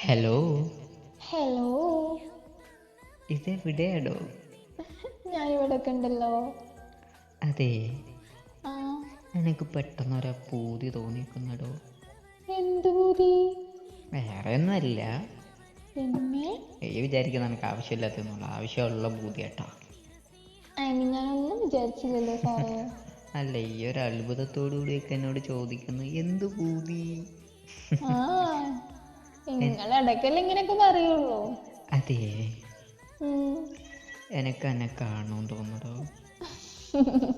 Hello hello ഇതെവിടെയാടോ? ഞാൻ ഇവിടെ ഒക്കെ ഉണ്ടല്ലോ അതെ. ആ. എനിക്ക് പെട്ടെന്നൊരു പൂതി തോന്നിക്കുന്നടോ എന്ത് പൂതി? വേറെ ഒന്നുമല്ല പിന്നെ? ഈ വിചാരിക്കുന്ന എനിക്ക് ആവശ്യമില്ലാത്തെന്നുള്ള ആവശ്യമുള്ള പൂതി കേട്ടോ അതിന് ഞാനൊന്നും വിചാരിച്ചില്ലല്ലോ സാറേ. അല്ല ഈ ഒരു അത്ഭുതത്തോടു കൂടിയൊക്കെ എന്നോട് ചോദിക്കുന്നു. എന്ത് പൂതി? ആ. നിങ്ങൾ ഇടയ്ക്കല്ലേ ഇങ്ങനെയൊക്കെ പറയുള്ളൂ? അതെ. എനക്ക് എന്നെ കാണണം തോന്നടോ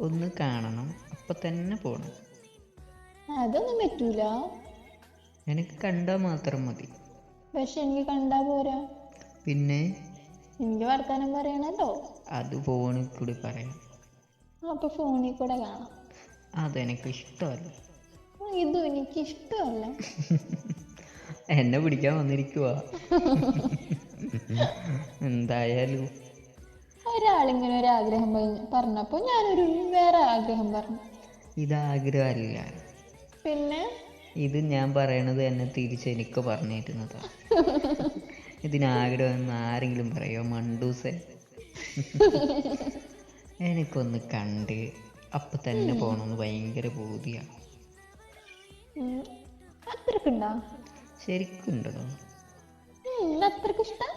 ഒന്ന് കാണണം അപ്പൊ തന്നെ പോണം. അതൊന്നും പറ്റൂല. എനിക്ക് കണ്ടാൽ മാത്രം മതി. പക്ഷെ എനിക്ക് കണ്ടാ പോരാ. പിന്നെ? എനിക്ക് വർത്താനം പറയണല്ലോ. അത് ഫോണിൽ കൂടി പറയാം. അപ്പൊ ഫോണിൽ കൂടെ കാണാം. അതെനിക്ക് ഇഷ്ടമല്ല. ഇതും എനിക്ക് ഇഷ്ടമല്ല എന്നെ പിടിക്കാൻ വന്നിരിക്കുക എന്തായാലും. ഒരാളിങ്ങനെ ഒരു ആഗ്രഹം പറഞ്ഞ- പറഞ്ഞപ്പോ ഞാനൊരു വേറെ ആഗ്രഹം പറഞ്ഞു. ഇത് ആഗ്രഹമല്ല പിന്നെ? ഇത് ഞാൻ പറയണത് എന്നെ തിരിച്ച് എനിക്ക് പറഞ്ഞിരുന്നതാ. ഇതിനാഗ്രഹം എന്ന് ആരെങ്കിലും പറയോ? മണ്ടൂസെ. എനിക്കൊന്ന് കണ്ട് അപ്പൊ തന്നെ പോണമെന്ന് ഭയങ്കര ബോധ്യാണ്. അത്രക്കുണ്ടോ? ശരിക്കും ഉണ്ടോ ഉം, അത്രയ്ക്ക് ഇഷ്ടം?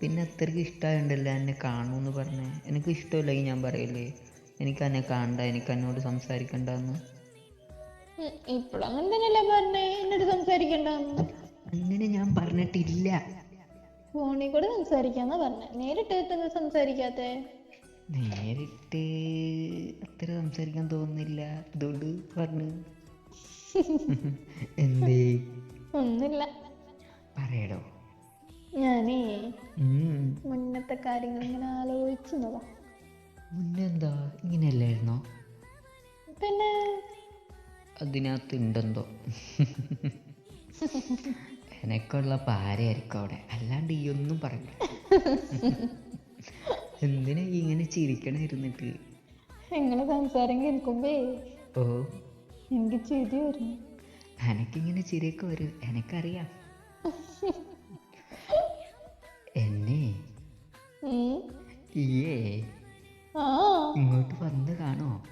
പിന്നെ അത്രയ്ക്ക് ഇഷ്ടമായുണ്ടല്ലോ എന്നെ കാണുമെന്ന് പറഞ്ഞേ. എനിക്ക് ഇഷ്ടമില്ലെങ്കിൽ ഞാൻ പറയില്ലേ? എനിക്ക് എന്നെ കാണണ്ട എനിക്ക് എന്നോട് സംസാരിക്കണ്ടെന്ന്. അങ്ങനെ തന്നെയല്ലേ പറഞ്ഞേ എന്നോട് സംസാരിക്കണ്ടെന്ന്. അങ്ങനെ ഞാൻ പറഞ്ഞിട്ടില്ല. ഫോണിൽ കൂടെ സംസാരിക്കാന്നാ പറഞ്ഞ. നേരിട്ട് എത്തുന്ന സംസാരിക്കാത്തെ? നേരിട്ട് അത്ര സംസാരിക്കാൻ തോന്നുന്നില്ല. അതുകൊണ്ട് പറഞ്ഞു. എന്തേ? ഒന്നുമില്ല. പറയടോ. ഞാനേ. മുന്നത്തെ കാര്യങ്ങൾ ഇങ്ങനെ ആലോചിച്ചതാ മുന്നെന്താ? ഇങ്ങനെയല്ലായിരുന്നോ? പിന്നെ അതിനകത്ത് ഉണ്ടെന്തോ? എനക്കുള്ള പാരയായിരിക്കും അവിടെ. അല്ലാണ്ട് ഈ ഒന്നും പറയില്ല എന്തിനാ ഇങ്ങനെ ചിരിക്കണ ഇരുന്നിട്ട്? നിങ്ങളെ സംസാരം കേൾക്കുമ്പേ ഓ. എനിക്ക് ചിരി വരും എനക്കിങ്ങനെ ചിരിയൊക്കെ വരും. എനക്കറിയാം. എന്നെ. ഈയേ ഇങ്ങോട്ട് വന്ന് കാണോ.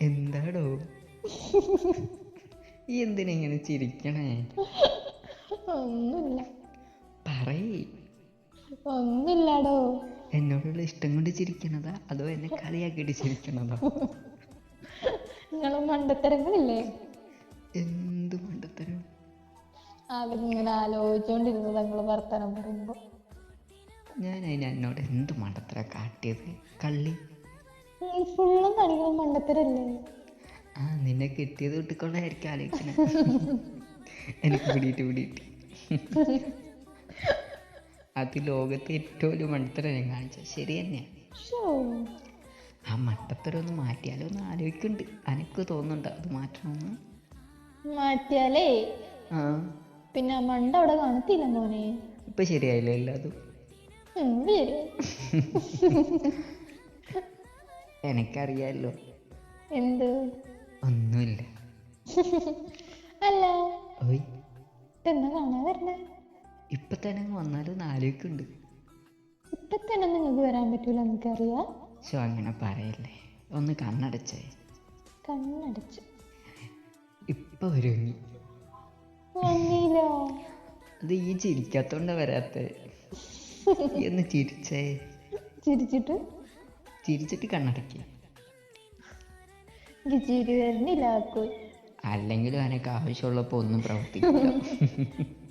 എന്താടോ? ഈ എന്തിനെങ്ങനെ ചിരിക്കണേ? ഒന്നുമില്ല. പറയ്. ഒന്നുമില്ലാടോ. എന്നോടുള്ള ഇഷ്ടം കൊണ്ട് ചിരിക്കണതാ? അതോ എന്നെ കളിയാക്കിയിട്ട് ചിരിക്കണതാ? നിങ്ങൾ മണ്ടത്തരങ്ങളില്ലേ? എന്ത് മണ്ടത്തരം? അവരിങ്ങനെ ആലോചിച്ചോണ്ടിരുന്നു നിങ്ങൾ വർത്തനം പറയുമ്പോ. ഞാൻ അതിന് എന്നോട് എന്ത് മണ്ടത്തരം കാട്ടിയത്? കള്ളി. ഫുള്ളും കാണിക്കുന്ന മണ്ടത്തരല്ലേ? ആ നിന്നെ കിട്ടിയത് കിട്ടിക്കൊണ്ടായിരിക്കും ആലോചിക്കണേ എനിക്ക് പിടിയിട്ട് പിടിയിട്ട്. അത് ലോകത്തെ ഏറ്റവും വലിയ മണ്ടത്തരം ഞാൻ കാണിച്ചത്. ശരി തന്നെയാണ് ആ മട്ടത്തരം ഒന്ന് മാറ്റിയാലോ എന്ന് ആലോചിക്കുന്നുണ്ട്. അനക്ക് തോന്നുന്നുണ്ട് അത് മാറ്റണമെന്ന് മാറ്റിയാലേ? ആ. പിന്നെ മണ്ട അവിടെ കാണത്തില്ല മോനെ. ഇപ്പൊ ശരിയായില്ലേ എല്ലാതും? എനിക്കറിയാലോ. എന്ത്? ഒന്നുമില്ല. അല്ല. ഓയ്. എന്നാ കാണാൻ വരണേ ഇപ്പം തന്നെ വന്നാലും ആലോചിക്കുന്നുണ്ട്. ഇപ്പൊ തന്നെ നിങ്ങൾക്ക് വരാൻ പറ്റൂല എനിക്കറിയാം ശോ അങ്ങനെ പറയല്ലേ. ഒന്ന് കണ്ണടച്ചേ. കണ്ണടച്ചു. ഇപ്പൊ ഒരുങ്ങി അത് ഈ ചിരിക്കാത്തോണ്ട വരാത്തെ. ഈ ഒന്ന് ചിരിച്ചേ. ചിരിച്ചിട്ട്? ചിരിച്ചിട്ട് കണ്ണടയ്ക്കുക എനിക്ക് ചിരി വരുന്നില്ല അല്ലെങ്കിലും അനക്ക് ആവശ്യമുള്ളപ്പോൾ ഒന്നും പ്രവർത്തിക്കില്ല.